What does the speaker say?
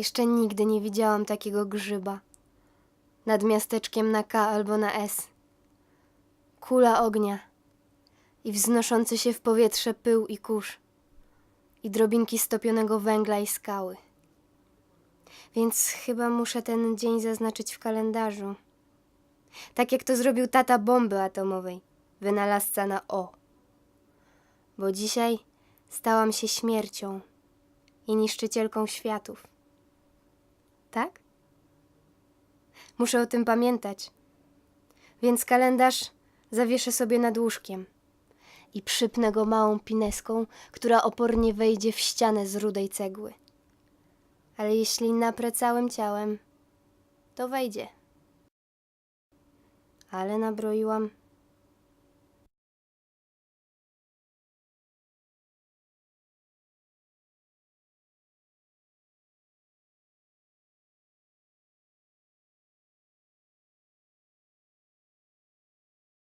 Jeszcze nigdy nie widziałam takiego grzyba. Nad miasteczkiem na K albo na S. Kula ognia i wznoszący się w powietrze pył i kurz. I drobinki stopionego węgla i skały. Więc chyba muszę ten dzień zaznaczyć w kalendarzu. Tak jak to zrobił tata bomby atomowej, wynalazca na O. Bo dzisiaj stałam się śmiercią i niszczycielką światów. Tak? Muszę o tym pamiętać. Więc kalendarz zawieszę sobie nad łóżkiem i przypnę go małą pineską, która opornie wejdzie w ścianę z rudej cegły. Ale jeśli naprę całym ciałem, to wejdzie. Ale nabroiłam